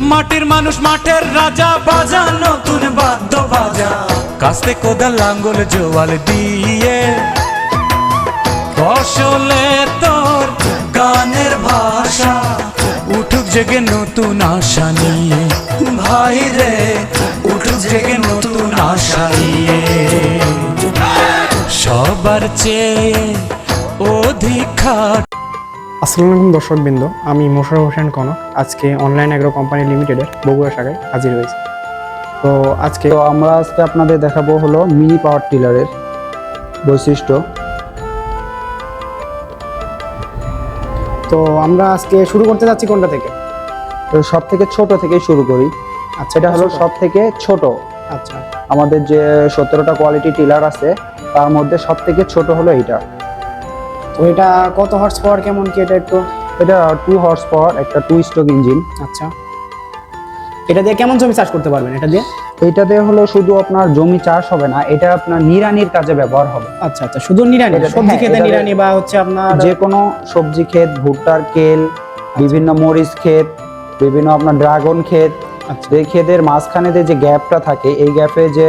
মাটির মানুষ, মাঠের রাজা, বাজা, নতুন বাদ্য বাজা কাস্তে কোদাল লাঙ্গল জোয়াল দিয়ে। ফসলে তোর গানের ভাষা, উঠুক জেগে নতুন আশা নিয়ে। ভাই রে, উঠুক জেগে নতুন আশা নিয়ে। সবার চেয়ে অধিকার আসসালামু আলাইকুম দর্শকবৃন্দ আমি মোশারফ হোসেন কনক। আজকে অনলাইন অ্যাগ্রো কোম্পানি লিমিটেডের বগুড়া শাখায় হাজির হয়েছি। তো আজকে তো আমরা আজকে আপনাদের দেখাবো হলো মিনি পাওয়ার টিলারের বৈশিষ্ট্য। তো আমরা আজকে শুরু করতে যাচ্ছি কোনটা থেকে? তো সব থেকে ছোট থেকে শুরু করি। আচ্ছা এটা হলো সব থেকে ছোট। আচ্ছা। আমাদের যে সতেরোটা কোয়ালিটি টিলার আছে তার মধ্যে সব থেকে ছোট হলো এইটা। এটা কত হর্স পাওয়ার কেমন কি এটা একটু? এটা টু হর্স পাওয়ার একটা টু স্ট্রোক ইঞ্জিন আচ্ছা। এটা দিয়ে কেমন জমি চাষ করতে পারবেন এটা দিয়ে? এইটাতে হলো শুধু আপনার জমি চাষ হবে না এটা আপনার নিরানির কাজে ব্যবহার হবে। আচ্ছা আচ্ছা শুধু নিরানি সবজি হ্যাঁ, খেতে নিরানি বা হচ্ছে আপনার যে কোনো সবজি ক্ষেত ভুট্টার কেল বিভিন্ন মরিচ ক্ষেত বিভিন্ন আপনার ড্রাগন ক্ষেত। আচ্ছা। এই ক্ষেতের মাঝখানে যে গ্যাপটা থাকে এই গ্যাপে যে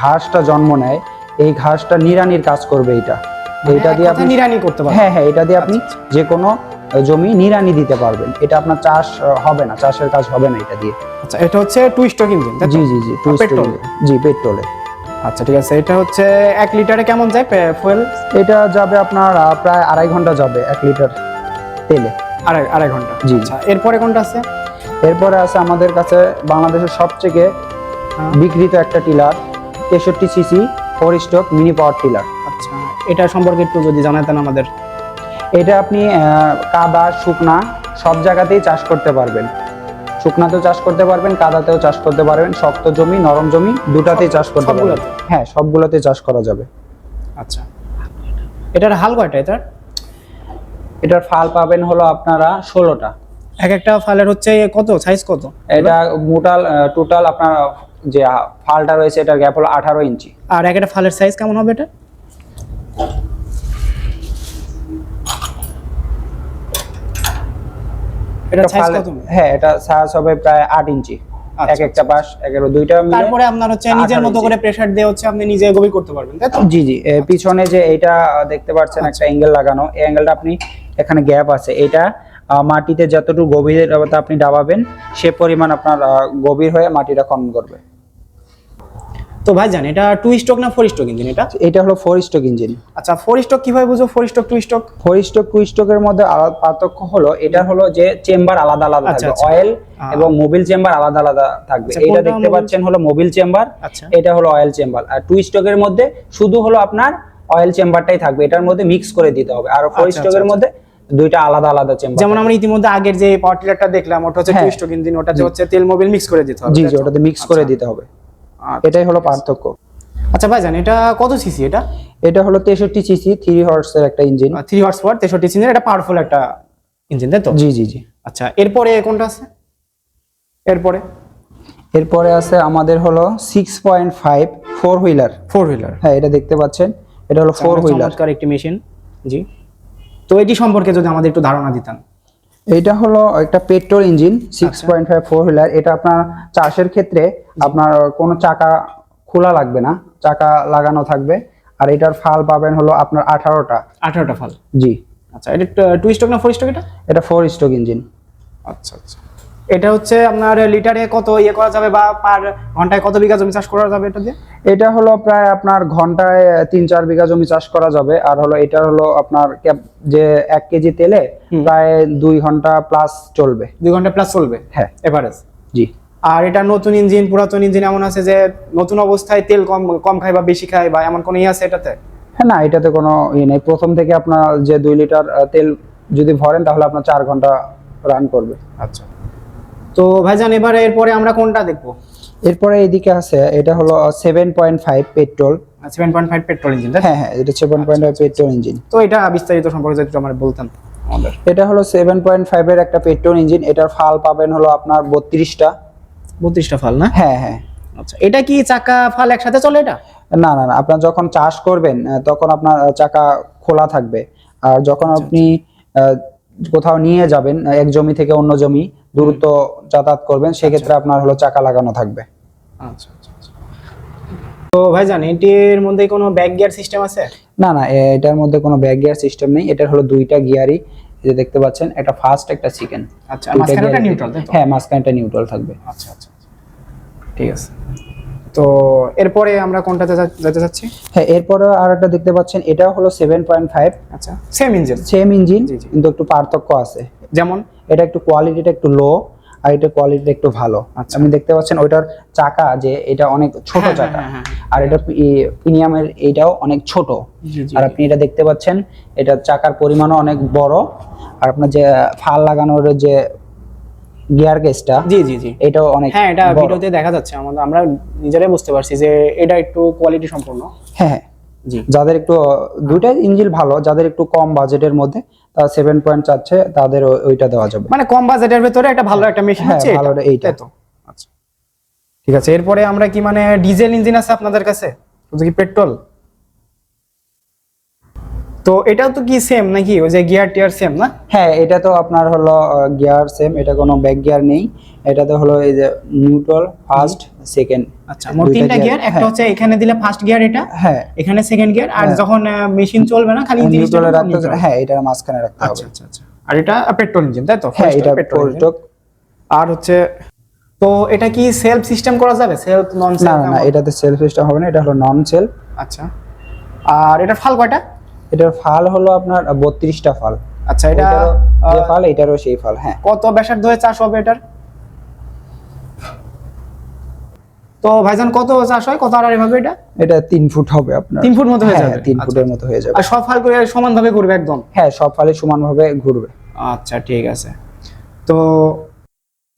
ঘাসটা জন্ম নেয় এই ঘাসটা নিরানির কাজ করবে এটা। এইটা দিয়ে আপনি নিরানি করতে পারবেন। হ্যাঁ হ্যাঁ এটা দিয়ে আপনি আচ্ছা, যে কোনো জমি নিড়ানি দিতে পারবেন। এটা আপনার চাষ হবে না চাষের কাজ হবে না এটা দিয়ে। আচ্ছা এটা হচ্ছে টু স্টক ইঞ্জিন জি জি জি আর পেট্রোল? জি পেট্রোলে আচ্ছা ঠিক আছে এটা হচ্ছে এক লিটারে কেমন যায় ফুয়েল এটা যাবে আপনার প্রায় আড়াই ঘণ্টা যাবে এক লিটার তেলে। আড়াই আড়াই ঘণ্টা। জি। আচ্ছা এরপরে কোনটা আছে? এরপরে আছে আমাদের কাছে বাংলাদেশের সবথেকে হ্যাঁ। বিক্রিত একটা টিলার তেষট্টি CC four stock mini power tiller. এটা সম্পর্কে একটু যদি জানাতেন আমাদের। এটা আপনি কাদা শুকনা সব জায়গাতেই চাষ করতে পারবেন। শুকনাতেও চাষ করতে পারবেন কাদাতেও চাষ করতে পারবেন শক্ত জমি নরম জমি দুটাতেই চাষ করতে পারবেন। হ্যাঁ সবগুলোতে চাষ করা যাবে। আচ্ছা। এটার হাল কয়টা এটার? এটার ফাল পাবেন হলো আপনারা ষোলোটা। এক একটা ফালের হচ্ছে কত? সাইজ কত? এটা মোটাল টোটাল আপনার যে ফালটা রয়েছে এটার গ্যাপ হলো আঠারো ইঞ্চি। আর এক একটা ফালের সাইজ কেমন হবে এটা? এটা সাইজ কত? হ্যাঁ এটা সাইজ হবে প্রায় আট ইঞ্চি। এক একটা পাশ এগারো দুইটা মিলে তারপরে আপনার হচ্ছে নিজের মতো করে প্রেসার দিয়ে হচ্ছে আপনি নিজে গভীর করতে পারবেন তাই তো? জি জি। পিছনে যে আহ, দেখতে পাচ্ছেন আচ্ছা। একটা অ্যাঙ্গেল লাগানো। এই অ্যাঙ্গেলটা আপনি এখানে গ্যাপ আছে। এটা মাটিতে যতটুকু গভীরতা আপনি ডাবাবেন সে পরিমাণ আপনার গভীর হয়ে মাটিটা খনন করবে। তো ভাই জান এটা টু স্টক না ফোর স্টক ইঞ্জিন এটা? এটা হলো ফোর স্ট্রোক ইঞ্জিন আচ্ছা ফোর স্টক কীভাবে বুঝো four stock two stock four stroke two স্ট্রোকের মধ্যে আলাদা পার্থক্য হলো এটা হলো যে চেম্বার আলাদা আলাদা আচ্ছা, থাকবে আচ্ছা। অয়েল এবং মোবিল চেম্বার আলাদা আলাদা থাকবে। আচ্ছা, এটা দেখতে পাচ্ছেন হলো মোবিল চেম্বার আচ্ছা। এটা হলো অয়েল চেম্বার আর টু স্ট্রোকের মধ্যে শুধু হলো আপনার অয়েল চেম্বারটাই থাকবে এটার মধ্যে মিক্স করে দিতে হবে। আর ফোর আচ্ছা, স্ট্রোকের আচ্ছা, মধ্যে দুইটা আলাদা আলাদা চেম্বার যেমন আমরা ইতিমধ্যে আগের যে পাওয়ার টিলারটা দেখলাম ওটা হচ্ছে টু। স্টক ইঞ্জিন ওটাতে হচ্ছে তেল মোবিল মিক্স করে দিতে হবে জি জি ওটাতে মিক্স করে আচ্ছা। দিতে হবে। আচ্ছা, এটাই হলো পার্থক্য। আচ্ছা ভাই জান এটা কত সিসি এটা? এটা হলো তেষট্টি সিসি থ্রি হর্সের একটা ইঞ্জিন থ্রি হর্স পাওয়ার তেষট্টি সিসির এটা পাওয়ারফুল একটা ইঞ্জিন তাই তো? জি জি জি। আচ্ছা এরপরে কোনটা আছে? এরপরে? এরপরে আছে আমাদের হলো six point five four wheeler four wheeler হ্যাঁ এটা দেখতে পাচ্ছেন। এটা হলো ফোর হুইলার চমৎকার একটি মেশিন জি। তো এটি সম্পর্কে যদি আমাদের একটু ধারণা দিতেন। এটা হলো একটা petrol engine six. Point five four wheeler এটা আপনার চাষের ক্ষেত্রে আপনার কোনো চাকা খোলা লাগবে না চাকা লাগানো থাকবে। আর এটার ফাল পাবেন হলো আপনার আঠারোটা। আঠারোটা ফাল? জি। আচ্ছা এটা টু স্টক না ফোর স্টক এটা? এটা ফোর স্ট্রোক ইঞ্জিন। আচ্ছা আচ্ছা। এটা হচ্ছে আপনার লিটারে কত ইয়ে করা যাবে বা পার ঘন্টায় কত বিঘা জমি চাষ করা যাবে এটা দিয়ে? এটা হলো প্রায় আপনার ঘন্টায় তিন চার বিঘা জমি চাষ করা যাবে। আর হলো এটা হলো আপনার যে এক কেজি তেলে প্রায় দুই ঘণ্টা প্লাস চলবে। দুই ঘণ্টা প্লাস চলবে? হ্যাঁ। এভারেজ? জি। আর এটা নতুন ইঞ্জিন পুরাতন ইঞ্জিন এমন আছে যে নতুন অবস্থায় তেল কম কম খায় বা বেশি খায় বা এমন কোনো ইয়ে আছে এটাতে? হ্যাঁ না এটাতে কোনো ইয়ে নেই। প্রথম থেকে আপনার যে দুই লিটার তেল যদি ভরেন তাহলে আপনার চার ঘণ্টা রান করবে। আচ্ছা। তো ভাইজান এবারে এরপরে আমরা কোনটা দেখব? এরপরে এদিকে আছে এটা হলো seven point five petrol seven point five petrol engine হ্যাঁ হ্যাঁ এটা seven point five petrol engine তো এটা বিস্তারিত সম্পর্কে যদি আমার বলতেন আমাদের। এটা হলো সেভেন পয়েন্ট ফাইভ এর একটা পেট্রোল ইঞ্জিন এটার ফাল পাবেন হলো আপনার বত্রিশটা। বত্রিশটা ফাল না? হ্যাঁ হ্যাঁ। আচ্ছা এটা কি চাকা ফাল একসাথে চলে এটা? না না না আপনার যখন চাষ করবেন তখন আপনার চাকা খোলা থাকবে। আর যখন আপনি কোথাও নিয়ে যাবেন এক জমি থেকে অন্য জমি দ্রুত যাতায়াত করবেন সেক্ষেত্রে আপনার হলো চাকা লাগানো থাকবে। আচ্ছা আচ্ছা আচ্ছা। তো ভাইজান এটির মধ্যে কোনো ব্যাক গিয়ার সিস্টেম আছে? না না এটার মধ্যে কোনো ব্যাক গিয়ার সিস্টেম নেই। এটার হলো দুইটা গিয়ারই যে দেখতে পাচ্ছেন একটা ফার্স্ট একটা সেকেন্ড আচ্ছা মাঝখানে ওটা নিউট্রাল হ্যাঁ মাঝখানেটা নিউট্রাল থাকবে। আচ্ছা আচ্ছা আচ্ছা। ঠিক আছে। তো এরপরে আমরা কোনটাতে যেতে চাচ্ছি হ্যাঁ এরপরে আর একটা দেখতে পাচ্ছেন এটাও হলো সেভেন পয়েন্ট ফাইভ আচ্ছা সেম ইঞ্জিন সেম ইঞ্জিন। কিন্তু একটু পার্থক্য আছে। যেমন এটা একটু কোয়ালিটিটা একটু লো আর এটা কোয়ালিটিটা একটু ভালো। আচ্ছা। আপনি দেখতে পাচ্ছেন ওইটার চাকা যে এটা অনেক ছোট হ্যাঁ, চাকা। হ্যাঁ, হ্যাঁ, আর এটা প্রিমিয়ামের এইটাও অনেক ছোট। আর আপনি এটা দেখতে পাচ্ছেন এটা চাকার পরিমাণও অনেক বড়। আর আপনার যে ফাল লাগানোর যে গিয়ার গেজটা জি জি জি। এটাও অনেক হ্যাঁ এটা ভিডিওতে দেখা যাচ্ছে। আমাদের আমরা নিজেরাই বুঝতে পারছি যে এটা একটু কোয়ালিটি সম্পূর্ণ। হ্যাঁ হ্যাঁ। যাদের একটু দুইটাই ইঞ্জিন ভালো যাদের একটু কম বাজেটের মধ্যে সেভেন পয়েন্ট চাচ্ছে তাদের ওইটা দেওয়া যাবে। মানে কম বাজেটের ভেতরে একটা ভালো একটা মেশিন হ্যাঁ, হচ্ছে ভালো এইটা। তো? আচ্ছা। ঠিক আছে এরপরে আমরা কি মানে ডিজেল ইঞ্জিন আছে আপনাদের কাছে? কি পেট্রোল তো এটাও তো কি সেম নাকি? ওই যে গিয়ার টিয়ার সেম না? হ্যাঁ এটা তো আপনার হলো গিয়ার সেম এটা কোনো ব্যাক গিয়ার নেই। এটাতে হলো এই যে নিউট্রাল ফার্স্ট সেকেন্ড আচ্ছা মোট তিনটা গিয়ার একটা হচ্ছে এখানে দিলে ফার্স্ট গিয়ার এটা হ্যাঁ। এখানে সেকেন্ড গিয়ার আর হ্যাঁ। যখন মেশিন চলবে না খালি ইঞ্জিন নিউট্রালে রাখতে। হ্যাঁ এটার মাঝখানে রাখতে হবে। আচ্ছা আচ্ছা। আচ্ছা আর এটা পেট্রোল ইঞ্জিন তাই তো? হ্যাঁ এটা engine। আর হচ্ছে তো এটা কি সেলফ সিস্টেম করা যাবে? সেলফ নন না সেলফ না না এটাতে সেলফ সিস্টেম হবে না এটা হলো নন সেলফ আচ্ছা। আর এটা ফাল কয়টা? এটার ফাল হলো আপনার বত্রিশটা ফাল। আচ্ছা এটা যে ফাল এটারও সেই ফাল হ্যাঁ। কত ব্যাসার্ধ হয়ে চাষ হবে এটার? তো ভাইজান কত চাষ হয়? কত আড়াই ভাবে এটা? এটা তিন ফুট হবে আপনার। তিন ফুট মতো হয়ে হ্যাঁ, যাবে? তিন আচ্ছা, ফুটের মতো হয়ে যাবে। আর সব ফাল করে সমান ভাবে করবে একদম? হ্যাঁ সব ফালে সমানভাবে ঘুরবে। আচ্ছা ঠিক আছে। তো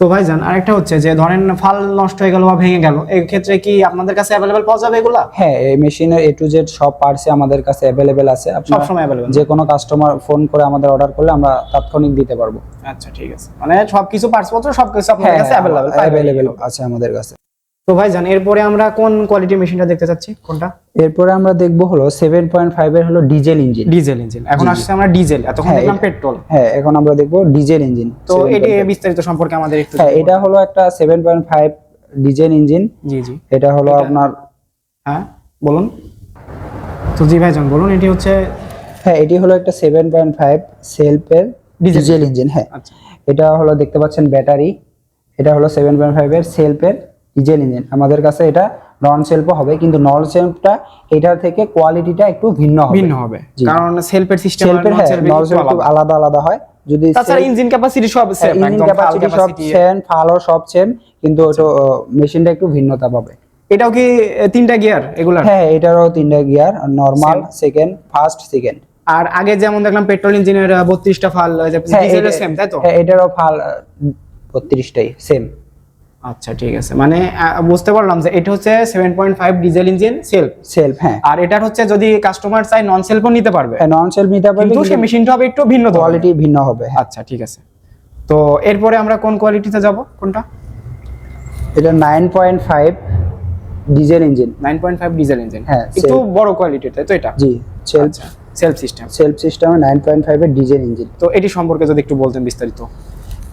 তো ভাইজান আরেকটা হচ্ছে যে ধরেন ফাল নষ্ট হয়ে গেল বা ভেঙে গেল এই ক্ষেত্রে কি আপনাদের কাছে অ্যাভেলেবেল পাওয়া যাবে এগুলা? হ্যাঁ এই মেশিনের এ টু জেড সব পার্টসই আমাদের কাছে অ্যাভেলেবেল আছে। সব সময় অ্যাভেলেবেল যে কোনো কাস্টমার ফোন করে আমাদের অর্ডার করলে আমরা তাৎক্ষণিক দিতে পারব। আচ্ছা ঠিক আছে। মানে সবকিছু পার্টস পত্র সবকিছু আপনাদের হ্যাঁ কাছে অ্যাভেলেবেল অ্যাভেলেবেল আছে আমাদের কাছে। তো ভাই ভাইজান এরপরে আমরা কোন কোয়ালিটির মেশিনটা দেখতে চাচ্ছি? কোনটা? এরপরে আমরা দেখব হলো সেভেন পয়েন্ট ফাইভ এর হলো ডিজেল ইঞ্জিন ডিজেল ইঞ্জিন এখন আসছে আমরা ডিজেল এতক্ষণ হ্যাঁ, দেখলাম পেট্রোল হ্যাঁ এখন আমরা দেখব ডিজেল ইঞ্জিন তো এটি বিস্তারিত সম্পর্কে আমাদের একটু হ্যাঁ এটা হলো একটা seven point five diesel engine জি জি। এটা হলো আপনার হ্যাঁ বলুন। তো জি ভাই ভাইজান বলুন এটি হচ্ছে হ্যাঁ এটি হলো একটা সেভেন পয়েন্ট ফাইভ সেলফের ডিজেল ইঞ্জিন হ্যাঁ। আচ্ছা। এটা হলো দেখতে পাচ্ছেন ব্যাটারি। এটা হলো সেভেন পয়েন্ট ফাইভ এর সেলফের ডিজেল ইঞ্জিন আমাদের কাছে এটা নন সেলফও হবে কিন্তু নন সেলফটা এটার থেকে কোয়ালিটিটা একটু ভিন্ন হবে। ভিন্ন হবে। কারণ সেলফের সিস্টেম সেলফের হ্যাঁ নন সেলফ আলাদা। আলাদা হয়। যদি তাছাড়া ইঞ্জিন ক্যাপাসিটি সব সেম ইঞ্জিন ক্যাপাসিটি সব সেম ফালও সব সেম কিন্তু ওটা মেশিনটা একটু ভিন্নতা পাবে। এটাও কি তিনটা গিয়ার এগুলার? হ্যাঁ এটারও তিনটা gear normal second first second আর আগে যেমন দেখলাম পেট্রোল ইঞ্জিনের বত্রিশটা ফাল ডিজেলের সেম তাই তো? হ্যাঁ এটারও ফাল বত্রিশটাই সেম আচ্ছা ঠিক আছে। মানে বুঝতে পারলাম যে এটা হচ্ছে seven point five diesel engine self self হ্যাঁ। আর এটার হচ্ছে যদি কাস্টমার চাই নন সেলফও নিতে পারবে। নন সেলফ নিতে পারবে কিন্তু সেই মেশিনটা হবে একটু ভিন্ন কোয়ালিটি ভিন্ন হবে হ্যাঁ। আচ্ছা ঠিক আছে। তো এরপরে আমরা কোন কোয়ালিটিতে যাব? কোনটা? এটা nine point five diesel engine nine point five diesel engine হ্যাঁ, একটু বড় কোয়ালিটির তো এটা? জি সেলফ সেলফ সিস্টেম সেলফ সিস্টেমে নাইন পয়েন্ট ফাইভের ডিজেল ইঞ্জিন তো এটি সম্পর্কে যদি একটু বলতেন বিস্তারিত।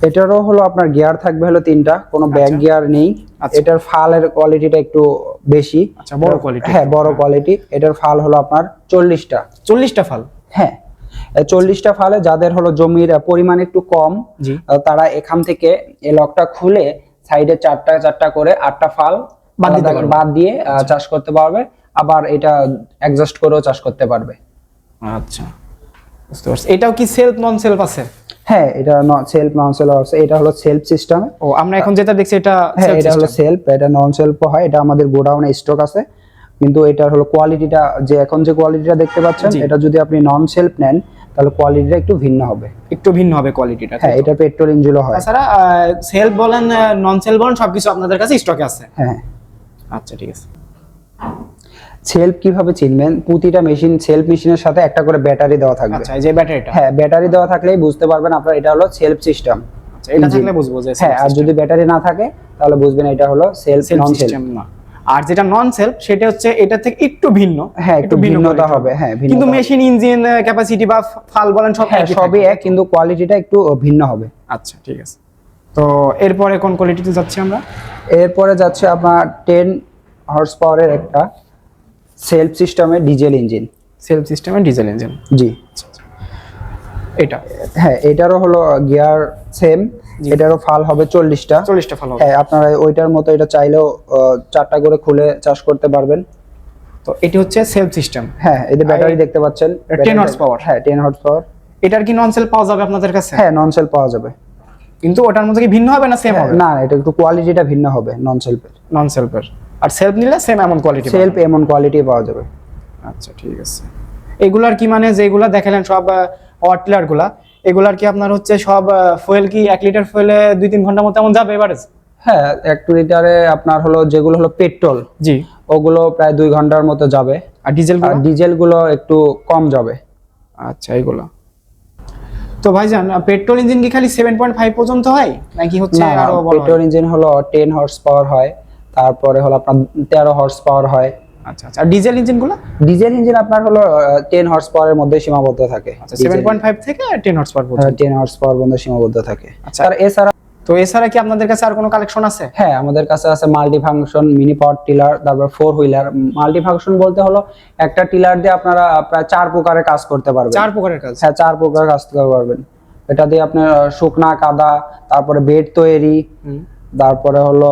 এটারও হলো আপনার গিয়ার থাকবে হলো তিনটা কোনো ব্যাক আচ্ছা। গিয়ার নেই। আচ্ছা। এটার ফালের কোয়ালিটিটা একটু বেশি। আচ্ছা, বড় quality হ্যাঁ বড় কোয়ালিটি এটার ফাল হলো আপনার চল্লিশটা। চল্লিশটা ফাল? হ্যাঁ। চল্লিশটা ফালে যাদের হলো জমির পরিমাণ একটু কম তারা এখান থেকে এই লকটা খুলে সাইডে চারটা চারটা করে আটটা ফাল বাদ দিয়ে আহ, চাষ করতে পারবে। আবার এটা অ্যাডজাস্ট করেও চাষ করতে পারবে। আচ্ছা। বুঝতে পারছি। এটাও কি সেলফ নন সেলফ আছে? হ্যাঁ এটা সেলফ নন সেলফ আছে এটা হলো সেলফ সিস্টেম ও আমরা এখন যেটা দেখছি এটা হ্যাঁ এটা হলো সেলফ এটা নন সেলফ হয় এটা আমাদের গোডাউনে স্টক আছে। কিন্তু এটার হলো কোয়ালিটিটা যে এখন যে কোয়ালিটিটা দেখতে পাচ্ছেন এটা যদি আপনি নন সেলফ নেন তাহলে কোয়ালিটিটা একটু ভিন্ন হবে। একটু ভিন্ন হবে কোয়ালিটিটা হ্যাঁ এটা পেট্রোল ইঞ্জিনও হয়। তাছাড়া সেলফ বলেন নন সেলফ বলেন সবকিছু আপনাদের কাছে স্টকে আছে। হ্যাঁ। আচ্ছা ঠিক আছে। সেলফ কীভাবে চিনবেন? প্রতিটা মেশিন সেলফ মেশিনের সাথে একটা করে ব্যাটারি দেওয়া থাকবে। আচ্ছা এই যে ব্যাটারিটা? হ্যাঁ ব্যাটারি দেওয়া থাকলেই বুঝতে পারবেন আপনার এটা হলো সেলফ সিস্টেম। আচ্ছা এটা থাকলে বুঝব যে হ্যাঁ আর যদি ব্যাটারি না থাকে তাহলে বুঝবেন এটা হলো সেলফ নন সিস্টেম না। আর যেটা নন সেলফ সেটা হচ্ছে এটা থেকে একটু ভিন্ন। হ্যাঁ, একটু ভিন্নতা হবে, হ্যাঁ, কিন্তু মেশিন ইঞ্জিন ক্যাপাসিটি বা ফাল বলেন সব হ্যাঁ সবই এক কিন্তু কোয়ালিটিটা একটু ভিন্ন হবে। আচ্ছা ঠিক আছে। তো এরপরে কোন কোয়ালিটিতে যাচ্ছি আমরা? এরপরে যাচ্ছে আপনার টেন হর্স পাওয়ারের একটা সেলফ সিস্টেমের ডিজেল ইঞ্জিন। সেলফ সিস্টেমে ডিজেল ইঞ্জিন। জি। এটা? হ্যাঁ এটারও হলো গিয়ার সেম এটারও ফাল হবে চল্লিশটা। চল্লিশটা ভালো হ্যাঁ আপনারা ওইটার মতো এটা চাইলেও চারটা করে খুলে চাষ করতে পারবেন। তো এটি হচ্ছে সেলফ সিস্টেম। হ্যাঁ এদের ব্যাটারি দেখতে পাচ্ছেন 10 horse পাওয়ার হ্যাঁ টেন হর্স পাওয়ার এটার কি নন সেল পাওয়া যাবে আপনাদের কাছে? হ্যাঁ নন সেল পাওয়া যাবে। কিন্তু ওটার মধ্যে কি ভিন্ন হবে না সেম হবে? না এটা একটু কোয়ালিটিটা ভিন্ন হবে নন সেলফের নন সেলফের আর সেলফ নিলে সেম এমন কোয়ালিটি সেলফ এমন কোয়ালিটি পাওয়া যাবে। আচ্ছা ঠিক আছে। এগুলার কি মানে যেগুলা দেখালেন সব পাওয়ার টিলারগুলা এগুলার কি আপনার হচ্ছে সব ফুয়েল কি এক লিটার ফুয়েলে দুই তিন ঘণ্টার মতো এমন যাবে এভারেজ? হ্যাঁ এক লিটারে আপনার হলো যেগুলো হলো পেট্রোল জি। ওগুলো প্রায় দুই ঘণ্টার মতো যাবে। আর ডিজেল আর ডিজেলগুলো একটু কম যাবে। আচ্ছা এগুলো তো ভাইজান পেট্রোল ইঞ্জিন কি খালি সেভেন পয়েন্ট ফাইভ পর্যন্ত হয়? নাকি হচ্ছে আরও বড় পেট্রোল ইঞ্জিন হলো 10 হর্স পাওয়ার হয় তারপরে হলো আপনার তেরো হর্স পাওয়ার হয়। আচ্ছা আচ্ছা আর ডিজেল ইঞ্জিনগুলো? ডিজেল ইঞ্জিন আপনার হলো 10 হর্স পাওয়ারের মধ্যে সীমাবদ্ধ থাকে। আচ্ছা সেভেন পয়েন্ট ফাইভ থেকে 10 হর্স পাওয়ার পর্যন্ত। 10 হর্স পাওয়ার পর্যন্ত সীমাবদ্ধ থাকে। আচ্ছা। আর এছাড়া তো এছাড়া কি আপনাদের কাছে আর কোনো কালেকশন আছে? হ্যাঁ আমাদের কাছে আছে multi function mini power tiller তারপর ফোর হুইলার মাল্টি ফাংশন বলতে হলো একটা টিলার দিয়ে আপনারা প্রায় চার প্রকারের কাজ করতে পারবেন। চার প্রকারের কাজ? হ্যাঁ চার প্রকার কাজ করতে পারবেন। এটা দিয়ে আপনার শুকনা কাদা তারপরে বেড তৈরি। তারপরে হলো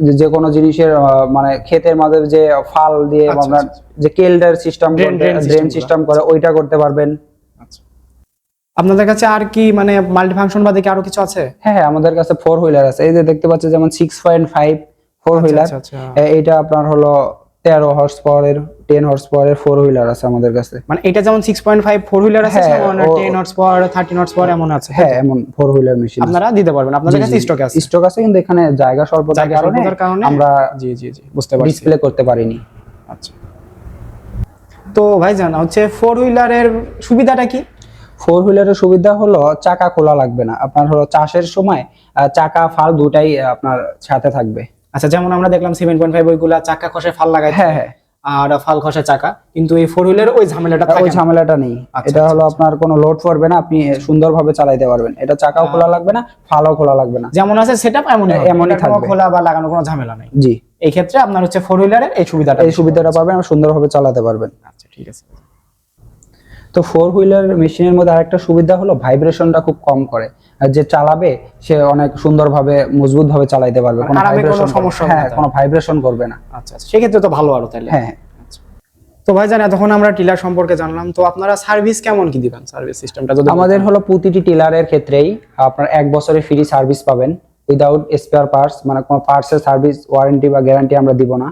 যে- কোনো জিনিসের মানে ক্ষেতের মাঝে যে ফাল দিয়ে আচ্ছা, আপনার আচ্ছা, যে কেল্ডার সিস্টেম ড্রেন সিস্টেম করে। ওইটা করতে পারবেন। আচ্ছা আপনাদের কাছে আর কি মানে মাল্টি ফাংশন বাদে কি আরও কিছু আছে? হ্যাঁ হ্যাঁ আমাদের কাছে ফোর হুইলার আছে। এই যে দেখতে পাচ্ছেন যেমন six point five four wheeler. এইটা আপনার হলো তেরো হর্স পাওয়ারের টেন হর্স পাওয়ারের ফোর হুইলার আছে আমাদের কাছে। মানে এটা যেমন six point five four wheeler আছে ten horse power thirteen horse power এমন আছে হ্যাঁ এমন ফোর হুইলার মেশিন আপনারা দিতে পারবেন আপনাদের কাছে স্টকে আছে। স্টক আছে কিন্তু এখানে জায়গা স্বল্পতার কারণে আমরা জি জি জি বুঝতে পারছি। ডিসপ্লে করতে পারিনি। আচ্ছা। তো ভাই জানা হচ্ছে ফোর হুইলারের সুবিধাটা কি? ফোর হুইলারের সুবিধা হলো চাকা খোলা লাগবে না। আপনার হলো চাষের সময় চাকা ফাল দুটাই আপনার সাথে থাকবে। আচ্ছা যেমন আমরা দেখলাম সেভেন পয়েন্ট ফাইভ ওইগুলা চাকা খসে ফাল লাগাই হ্যাঁ হ্যাঁ। আর ফাল খসে চাকা। কিন্তু এই ফোর হুইলার ওই ঝামেলাটা ওই ঝামেলাটা নেই। আচ্ছা, এটা আচ্ছা, হলো আপনার কোনো লোড পড়বে না আপনি সুন্দরভাবে চালাইতে পারবেন। এটা চাকাও খোলা লাগবে না ফালও খোলা লাগবে না। যেমন আছে সেটা এমনই এমনই থাকবে। খোলা বা লাগানোর কোনো ঝামেলা নেই। জি। এই ক্ষেত্রে আপনার হচ্ছে ফোর হুইলারের এই সুবিধাটা এই সুবিধাটা পাবেন সুন্দরভাবে চালাতে পারবেন। আচ্ছা ঠিক আছে। তো ফোর হুইলার মেশিনের মধ্যে আরেকটা সুবিধা হলো ভাইব্রেশনটা খুব কম করে। আর যে চালাবে সে অনেক সুন্দরভাবে মজবুত ভাবে চালাইতে পারবে। কোনো ভাইব্রেশন সমস্যা হ্যাঁ কোনো ভাইব্রেশন করবে না। আচ্ছা আচ্ছা। সেক্ষেত্রে তো ভালো আরও তাহলে হ্যাঁ তো ভাই জান এতক্ষণ আমরা টিলার সম্পর্কে জানলাম। তো আপনারা সার্ভিস কেমন কি দিবেন? সার্ভিস সিস্টেমটা যদি আমাদের হলো প্রতিটি টিলারের ক্ষেত্রেই আপনার এক বছরের ফ্রি সার্ভিস পাবেন। উইদাউট স্পেয়ার পার্টস মানে কোনো পার্টসের সার্ভিস ওয়ারেন্টি বা গ্যারান্টি আমরা দিব না।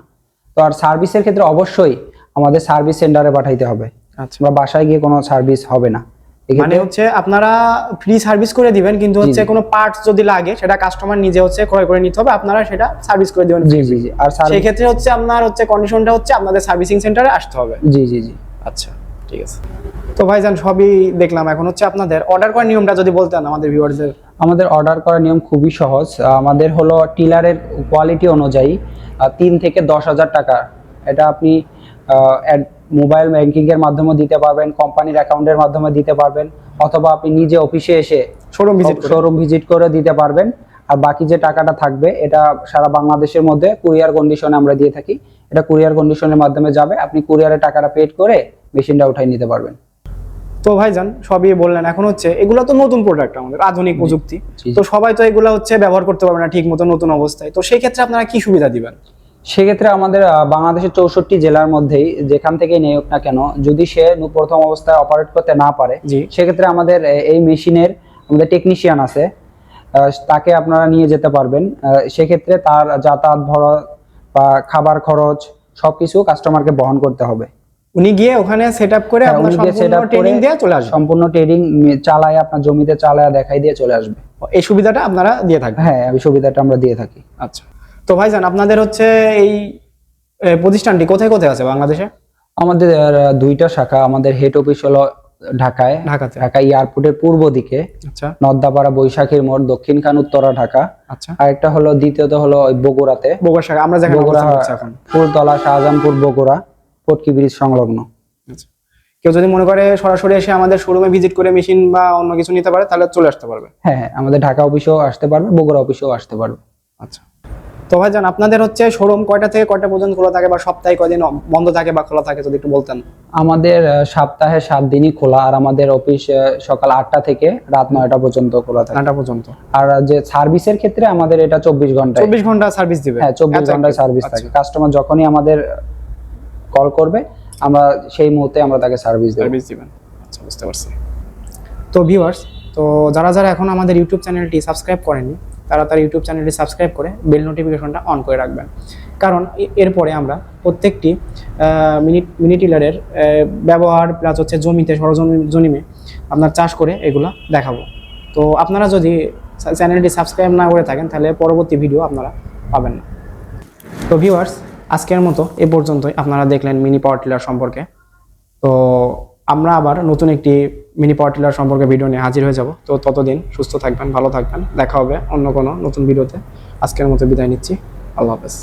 তো আর সার্ভিসের ক্ষেত্রে অবশ্যই আমাদের সার্ভিস সেন্টারে পাঠাইতে হবে। আচ্ছা। বাসায় গিয়ে কোনো সার্ভিস হবে না। মানে হচ্ছে আপনারা ফ্রি সার্ভিস করে দিবেন কিন্তু হচ্ছে কোনো পার্টস যদি লাগে সেটা কাস্টমার নিজে হচ্ছে ক্রয় করে নিতে হবে আপনারা সেটা সার্ভিস করে দিবেন জি জি জি। আর সেই ক্ষেত্রে হচ্ছে আপনার হচ্ছে কন্ডিশনটা হচ্ছে আপনাদের সার্ভিসিং সেন্টারে আসতে হবে। জি জি জি। আচ্ছা ঠিক আছে। তো ভাইজান সবই দেখলাম। এখন হচ্ছে আপনাদের অর্ডার করার নিয়মটা যদি বলতেন আমাদের ভিউয়ারদের আমাদের অর্ডার করার নিয়ম খুবই সহজ। আমাদের হলো টিলারের কোয়ালিটি অনুযায়ী তিন থেকে দশ হাজার টাকা। এটা আপনি মোবাইল ব্যাংকিং এর মাধ্যমে দিতে পারবেন কোম্পানির অ্যাকাউন্টের মাধ্যমে দিতে পারবেন অথবা আপনি নিজে অফিসে এসে শোরুম ভিজিট করে শোরুম ভিজিট করে দিতে পারবেন। আর বাকি যে টাকাটা থাকবে এটা সারা বাংলাদেশের মধ্যে কুরিয়ার কন্ডিশনে আমরা দিয়ে থাকি। এটা কুরিয়ার কন্ডিশনের মাধ্যমে যাবে আপনি কুরিয়ারের টাকাটা পেড করে মেশিনটা উঠাই নিতে পারবেন। তো ভাইজান সবই বললেন। এখন হচ্ছে এগুলো তো নতুন প্রোডাক্ট আমাদের আধুনিক প্রযুক্তি। তো সবাই তো এগুলো হচ্ছে ব্যবহার করতে পারবে না ঠিক মতো নতুন অবস্থায়। তো সেই ক্ষেত্রে আপনারা কি সুবিধা দিবেন? সেক্ষেত্রে আমাদের বাংলাদেশের চৌষট্টি জেলার মধ্যেই যেখান থেকে নেওক না কেন যদি সে প্রথম অবস্থায় অপারেট করতে না পারে সেক্ষেত্রে আমাদের এই মেশিনের আমাদের টেকনিশিয়ান আছে তাকে আপনারা নিয়ে যেতে পারবেন। সেক্ষেত্রে তার যাতায়াত ভরা বা খাবার খরচ সবকিছু কাস্টমারকে বহন করতে হবে। উনি গিয়ে ওখানে সেট আপ করে হ্যাঁ, আপনার সম্পূর্ণ ট্রেনিং দিয়ে চলে আসবে। সম্পূর্ণ ট্রেডিং চালায় আপনার জমিতে চালায় দেখাই দিয়ে চলে আসবে। এই সুবিধাটা আপনারা দিয়ে থাকবেন। হ্যাঁ এই সুবিধাটা আমরা দিয়ে থাকি। আচ্ছা। তো ভাইজান আপনাদের হচ্ছে এই প্রতিষ্ঠানটি কোথায় কোথায় আছে বাংলাদেশে? আমাদের দুইটা শাখা আমাদের হেড অফিস হলো ঢাকায়। ঢাকাতে। ঢাকা এয়ারপোর্টের পূর্ব দিকে। আচ্ছা। নদ্দাপাড়া বৈশাখীর মোড় দক্ষিণ খান উত্তরা ঢাকা। আচ্ছা। আর একটা হলো দ্বিতীয়ত হলো বগুড়াতে। বগুড়া শাখা আমরা যেখানে বগুড়া এখন। ফুলতলা শাহজাহানপুর বগুড়া পটকি ব্রিজ সংলগ্ন। আচ্ছা। কেউ যদি মনে করে সরাসরি এসে আমাদের শোরুমে ভিজিট করে মেশিন বা অন্য কিছু নিতে পারে তাহলে চলে আসতে পারবে। হ্যাঁ হ্যাঁ আমাদের ঢাকা অফিসেও আসতে পারবে বগুড়া অফিসেও আসতে পারবে। আচ্ছা। তো ভাইজান আপনাদের হচ্ছে শোরুম কয়টা থেকে কয়টা পর্যন্ত খোলা থাকে বা সপ্তাহে কয়দিন বন্ধ থাকে বা খোলা থাকে যদি একটু বলতেন? আমাদের সপ্তাহে সাত দিনই খোলা আর আমাদের অফিস সকাল আটটা থেকে রাত নয়টা পর্যন্ত খোলা থাকে। নয়টা পর্যন্ত। আর যে সার্ভিসের ক্ষেত্রে আমাদের এটা চব্বিশ ঘণ্টা চব্বিশ ঘণ্টা সার্ভিস দিবে? হ্যাঁ চব্বিশ ঘণ্টা সার্ভিস আচ্ছা। থাকে। কাস্টমার যখনই আমাদের কল করবে আমরা সেই মুহূর্তে আমরা তাকে সার্ভিস দেবো। সার্ভিস দিবেন। আচ্ছা বুঝতে পারছি। তো ভিউয়ার্স তো যারা যারা এখন আমাদের ইউটিউব চ্যানেলটি সাবস্ক্রাইব করেনি তারা তার ইউটিউব চ্যানেলটি সাবস্ক্রাইব করে বেল নোটিফিকেশনটা অন করে রাখবেন। কারণ এরপরে আমরা প্রত্যেকটি মিনি মিনি টিলারের ব্যবহার প্লাস হচ্ছে জমিতে, সরজমি, জমিমে আপনার চাষ করে এগুলা দেখাবো। তো আপনারা যদি চ্যানেলটি সাবস্ক্রাইব না করে থাকেন, তাহলে পরবর্তী ভিডিও আপনারা পাবেন না। তো ভিউয়ার্স, আজকের মতো এ পর্যন্তই। আপনারা দেখলেন মিনি পাওয়ার টিলার সম্পর্কে। তো আমরা আবার নতুন একটি মিনি পাওয়ার সম্পর্কে ভিডিও নিয়ে হাজির হয়ে যাব। তো ততদিন সুস্থ থাকবেন, ভালো থাকবেন। দেখা হবে অন্য কোনো নতুন ভিডিওতে আজকের মতো বিদায় নিচ্ছি। আল্লাহ হাফেজ।